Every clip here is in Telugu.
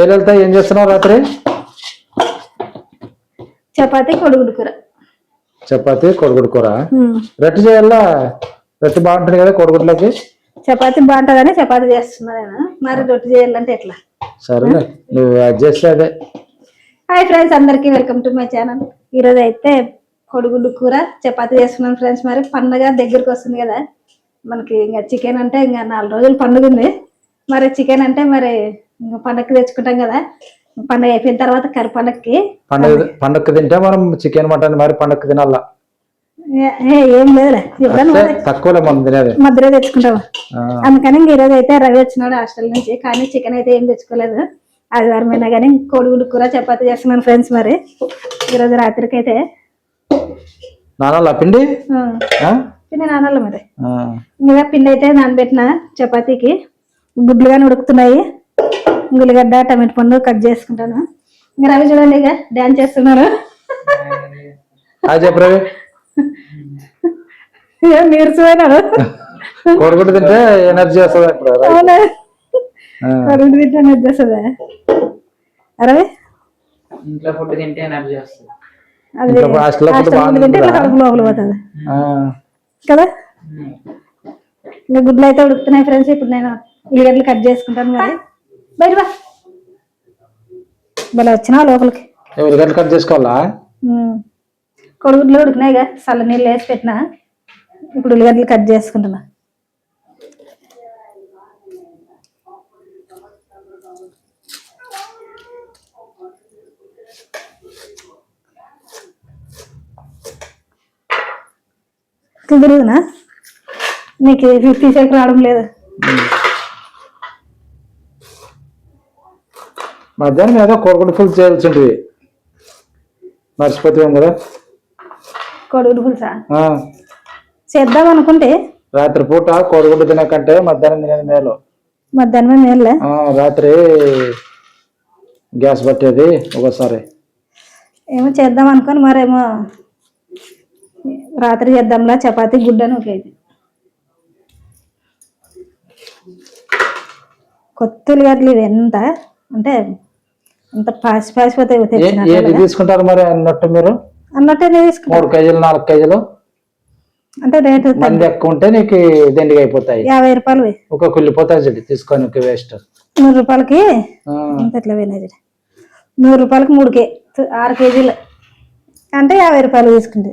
ఏ లలిత ఏం చేస్తున్నావు రాత్రి? చపాతీ కొడుగుడు కూర. చపాతి కొడుగుడు కూర. రొట్టె చేయాలా? రొట్టె బాగుంటుంది కదా కొడుగుడ్లకి చపాతీ బాగుంటుందని చపాతీ చేస్తున్నా నేను మరి రొట్టె చేయాలంటే ఎట్లా? సరేలే నువ్వు చేస్తే అదే. హాయ్ ఫ్రెండ్స్ అందరికీ వెల్కమ్ టు మై ఛానల్. ఈరోజు అయితే కొడుగుడు కూర చపాతీ చేస్తున్నాను ఫ్రెండ్స్. మరి పండగ దగ్గరికి వస్తుంది కదా. మనకి ఇంకా చికెన్ అంటే ఇంకా నాలుగు రోజులు పండుగ ఉంది. మరి చికెన్ అంటే మరి ఇంకా పండగకి తెచ్చుకుంటాం కదా. పండగ అయిపోయిన తర్వాత కరి పండగకి పండగ పండగకి తింటే మనం చికెన్ మటన్ మరి పండగకి తినాలా? ఏ- లేదులే. తక్కువలే మనం తినేది. మధ్యలో అందుకని ఇంక ఈరోజు అయితే రవి వచ్చినాడు హాస్టల్ నుంచి కానీ చికెన్ అయితే ఏం తెచ్చుకోలేదు. ఆదివారం అయినా కానీ కోడిగుడ్డు కూర చపాతీ చేస్తున్నాను ఫ్రెండ్స్ మరి. ఈరోజు రాత్రికి అయితే. నానాలా పిండి? పిండి నానాలి మరి. ఇంకా పిండి అయితే నానబెట్టిన చపాతీకి. గుడ్లు కానీ ఉడుకుతున్నాయి. ఉల్లిగడ్డ టమాటో పండు కట్ చేసుకుంటాను. ఇంకా రవి చూడండి ఇక డ్యాన్స్ చేస్తున్నారు. ఏం నీరసమైనారు. కోడిగుడ్డు తింటే ఎనర్జీ వస్తుంది. అవునా? ఆ. కడుగు తింటే వచ్చేస్తుందా రవి? ఇంట్లో ఫుడ్ తింటే ఎనర్జీ వస్తుంది. అది ఇంట్లో ఫుడ్ తింటే పోతుంది. ఆ. కదా? ఇంకా గుడ్లు అయితే ఉడుకుతున్నాయి ఫ్రెండ్స్. ఇప్పుడు నేను ఉల్లిగడ్డలు కట్ చేసుకుంటాను మరి. బయట బా భలే వచ్చినా లోపలికి. ఉల్లిగడ్డలు కట్ చేసుకోవాలా. కొడుగుడ్లు ఉడికినాయి కదా చల్ల నీళ్ళు వేసి పెట్టిన. ఇప్పుడు ఉల్లిగడ్డలు కట్ చేసుకుంటున్నా. కుదురునా నీకు ఫిఫ్టీ సెకండ్ రావడం లేదు. మధ్యాహ్నం ఏదో కోడిగుడ్డు ఫుల్ చేయాల్సి ఉంటుంది మర్చిపోతాం కదా. కొడుగుడు పులుసా? ఆ. చేద్దాం అనుకుంటే రాత్రి పూట కోడిగుడ్డు తినకంటే మధ్యాహ్నం తినేది మేలు. మధ్యాహ్నం మేలే. రాత్రి గ్యాస్ పట్టేది ఒకసారి. ఏమో చేద్దాం అనుకొని మరేమో రాత్రి చేద్దాంలా చపాతి గుడ్డని ఒక కేజీ కొత్త ఉల్లిగడ్డలు ఇవి ఎంత? అంటే అంత పాసి పాసిపోతాయి ఏ- తెచ్చిన ఏంటి తీసుకుంటారు మరి అన్నట్టు మీరు? అన్నట్టే మూడు కేజీలు నాలుగు కేజీలు? అంటే రేటు మంది ఎక్కువ ఉంటే నీకు దండిగా అయిపోతాయి. యాభై రూపాయలు. ఒక కుళ్ళిపోతాయి చెడు తీసుకొని వేస్ట్ నూరు రూపాయలకి ఎట్లా పోయినాయి చూడు. నూరు రూపాయలకి మూడు కే ఆరు కేజీలు. అంటే యాభై రూపాయలు తీసుకుంటే.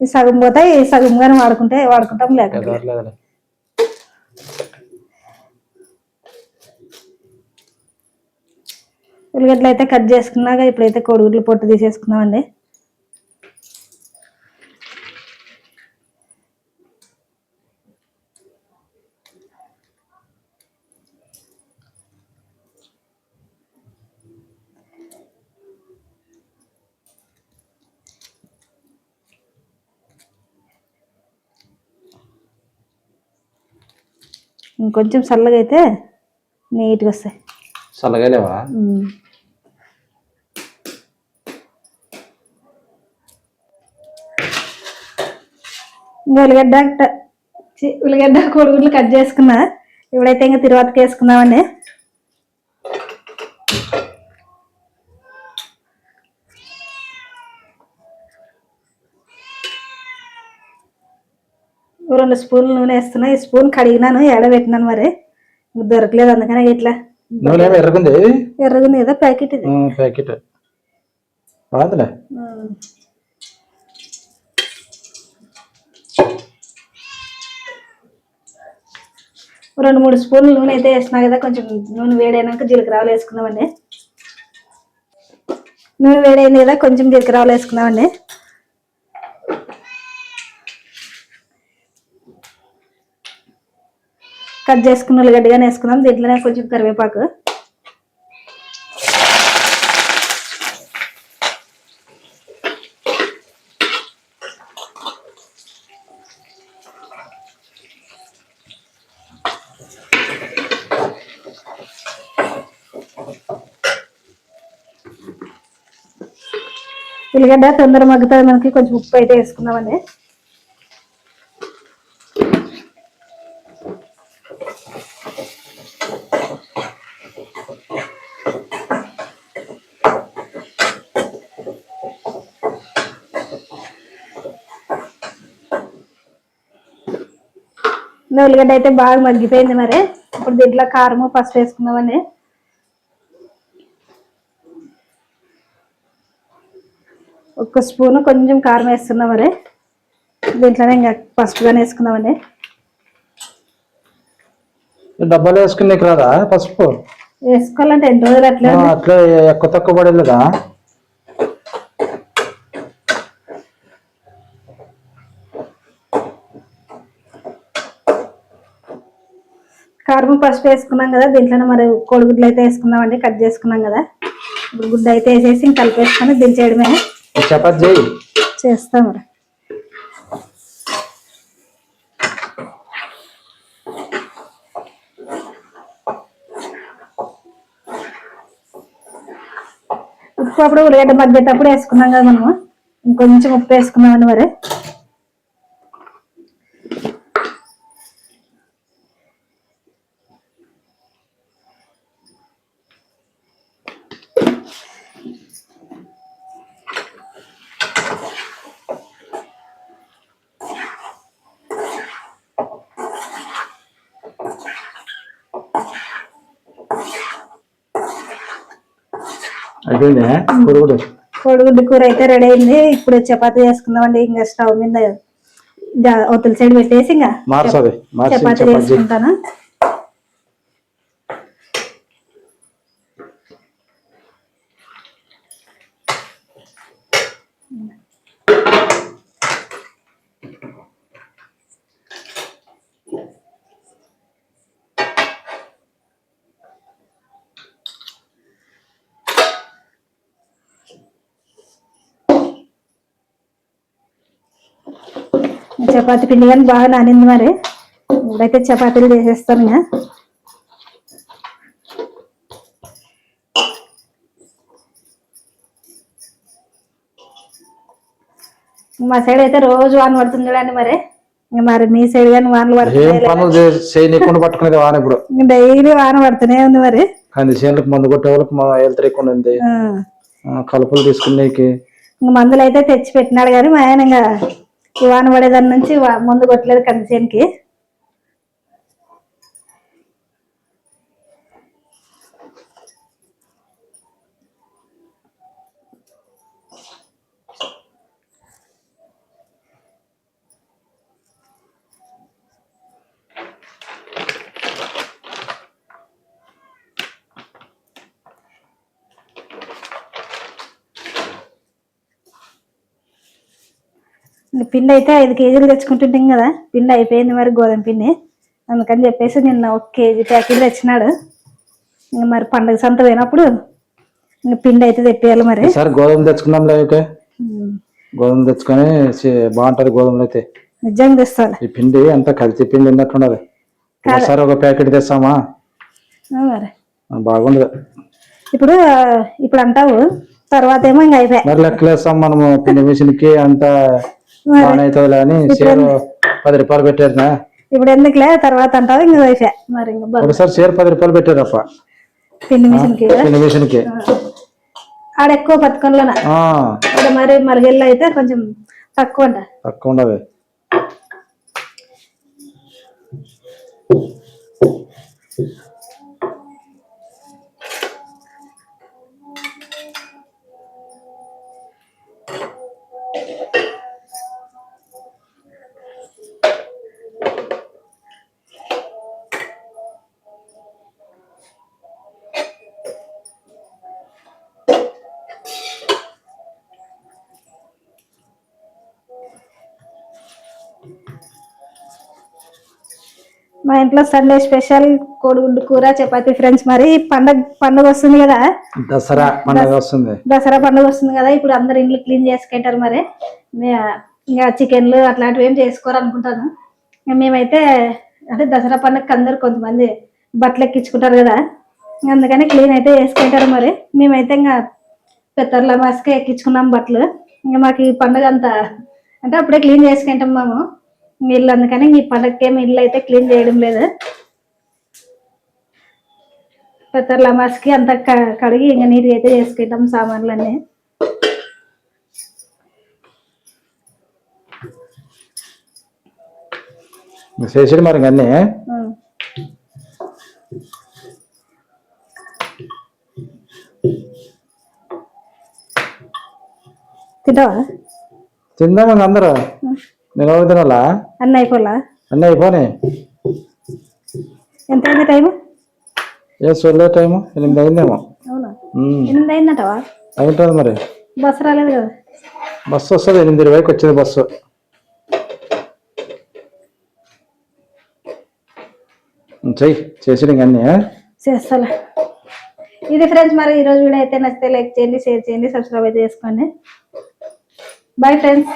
సగం పోతాయి సగం కానీ వాడుకుంటే వాడుకుంటాం లేకపోతే ఉల్లిగడ్డలు అయితే కట్ చేసుకున్నాక ఇప్పుడైతే కోడిగుడ్లు పొట్టు తీసేసుకున్నామండి ఇంకొంచెం చల్లగా అయితే నీట్గా వస్తాయి. చల్లగా లేవా ఇంకా ఉల్లిగడ్డ ఉల్లిగడ్డ కోడిగుడ్లు కట్ చేసుకున్నా. ఇప్పుడైతే ఇంకా తిరువాతకి వేసుకుందామండి రెండు స్పూన్లు నూనె వేస్తున్నా. ఈ స్పూన్ కడిగినాను ఎడబెట్టినాను మరి. దొరకలేదు అందుకని ఇట్లా. నూనె ఎర్రగుంది ఎర్రగుంది ఏదో ప్యాకెట్ ఇది. ప్యాకెట్. బాగుందిలే. రెండు మూడు స్పూన్లు నూనె అయితే వేసినా కదా కొంచెం నూనె వేడైనాక జీలకర్రలు వేసుకుందామండి. నూనె వేడైంది కదా కొంచెం జీలకర్రలు వేసుకుందామండి. కట్ చేసుకున్న ఉల్లిగడ్డగానే వేసుకుందాం దీంట్లోనే కొంచెం కరివేపాకు. ఉల్లిగడ్డ తొందర మగ్గుతుంది మనకి కొంచెం ఉప్పు అయితే వేసుకుందామండి ఉల్లిగడ్డ అయితే బాగా మగ్గిపోయింది మరి. ఇప్పుడు దీంట్లో కారము పసుపు వేసుకుందామని. ఒక్క స్పూను కొంచెం కారం వేస్తున్నాం మరి దీంట్లోనే ఇంకా పసుపు కానీ వేసుకుందామండి డబ్బాలు వేసుకుని నీకు రాదా పసుపు? వేసుకోవాలంటే ఎన్ని రోజులు అట్లే. అట్లా ఎక్కువ తక్కువ పడేదా కారం పసుపు వేసుకున్నాం కదా దీంట్లోనే మరి కోడిగుడ్లు అయితే వేసుకుందామండి కట్ చేసుకున్నాం కదా. ఇప్పుడు గుడ్డ అయితే వేసేసి ఇంక కలిపేసుకొని దించేయడమే. చపాతి చేయి. చేస్తాం మరి ఉప్పు అప్పుడు ఉల్లిగడ్డ మగ్గేటప్పుడు వేసుకున్నాం కదా మనము. ఇంకొంచెం ఉప్పు వేసుకున్నామని మరి. అయిపోయింది? కోడిగుడ్డు కూర అయితే రెడీ అయింది. ఇప్పుడు చపాతీ చేసుకుందామండి. ఇంకా స్టవ్ మీద అవతల సైడ్ పెట్టేసి ఇంకా చపాతీ. చేసుకుంటాను. చపాతీ పిండి కానీ బాగా నానింది మరి. ఇప్పుడైతే చపాతీలు చేసేస్తాను ఇంకా. మా సైడ్ అయితే రోజు వాన పడుతుంది చూడండి మరి. ఇంకా మరి మీ సైడ్ కానీ వానలు పడుతున్నాయి వాన ఇప్పుడు. డైలీ వాన పడుతూనే ఉంది మరి. కానీ చేనులకు మందు కొట్టే వాళ్ళకి మా హెల్త్ ఎక్కువ ఉంది. కలుపులు తీసుకునేకి. ఇంక మందులు అయితే తెచ్చి పెట్టినాడు కానీ మా ఆయన వాన పడేదాని నుంచి వా- మందు కొట్టలేదు కందిసేనికి పిండి అయితే ఐదు కేజీలు తెచ్చుకుంటుంటాం కదా పిండి అయిపోయింది మరి గోధుమ పిండి. అందుకని చెప్పేసి నిన్న ఒక కేజీ ప్యాకెట్ తెచ్చినాడు. ఇంక మరి పండగ సంత పోయినప్పుడు పిండి అయితే తెప్పియాలి మరి. ఈసారి గోధుమ తెచ్చుకుందాం లేక ఉమ్, గోధుమ తెచ్చుకొని బాగుంటది గోధుమలు అయితే. నిజంగా తెస్తాను ఈ పిండి అంతా కల్తీ పిండి ఉన్నట్టుండదు ఒకసారి ఒక ప్యాకెట్ తెస్తామా? బాగుండదు. ఇప్పుడు ఇప్పుడు అంటావు తర్వాత ఏమో ఇంకా అయిపోయాయి మరి లెక్కలేస్తాం మనము పిండి మిషన్కి అంత బాగానే అవుతుంది అని షేర్ పది రూపాయలు పెట్టారు ఇప్పుడు ఎందుకులే తర్వాత అంటావు ఇంకా అయిపోయాయి మరి ఇంకా బరువు. ఒకసారి షేర్ పది రూపాయలు పెట్టారప్ప పిండి మిషన్కి పిండి మిషన్కి ఆడ ఎక్కువ పథకంలోన ఆ, ఇక్కడ మరి మరిగెళ్ళు అయితే కొంచెం తక్కువ అంట తక్కువ ఉండదు మా ఇంట్లో సండే స్పెషల్ కోడిగుడ్డు కూర చపాతీ ఫ్రెండ్స్. మరి పండగ పండుగ వస్తుంది కదా? దసరా పండుగ వస్తుంది. దసరా పండుగ వస్తుంది కదా? ఇప్పుడు అందరు ఇంట్లో క్లీన్ చేసుకుంటారు మరి. ఇంకా చికెన్లు అట్లాంటివి ఏం చేసుకోరు అనుకుంటాను ఇంకా మేమైతే అంటే దసరా పండుగకి అందరు కొంతమంది బట్టలు ఎక్కించుకుంటారు కదా? అందుకని క్లీన్ అయితే చేసుకుంటారు మరి. మేమైతే ఇంకా పెద్దర్ల మాస్కే ఎక్కించుకున్నాం బట్టలు. ఇంకా మాకు ఈ పండుగ అంతా అంటే అప్పుడే క్లీన్ చేసుకుంటాం మేము. ఇల్లు అందుకని ఈ పండగకి ఏమి ఇల్లు అయితే క్లీన్ చేయడం లేదు. పెద్దర్ల మాస్కి అంతా కడిగి ఇంకా నీట్గా అయితే చేసుకుంటాం సామాన్లన్నీ. చేసాడు మరి అన్నీ. తింటావా? తిందాం అందరూ. నేను అన్నీ అయిపోలా? అన్నీ అయిపోయి ఎంత అయింది టైం ఏ సొల్లే టైము? ఎనిమిది అయిందేమో. అవునా? ఎనిమిది అయిందంటవా? అవుతుంది మరి. బస్సు రాలేదు కదా? బస్సు వస్తుంది ఎనిమిది ఇరవైకి వచ్చింది బస్సు. చెయ్యి చేసాడు ఇంక అన్నీ చేస్తాలే. ఇది ఫ్రెండ్స్ మరి ఈరోజు వీడియో అయితే నచ్చితే లైక్ చేయండి షేర్ చేయండి సబ్స్క్రైబ్ అయితే చేసుకోండి. Bye friends.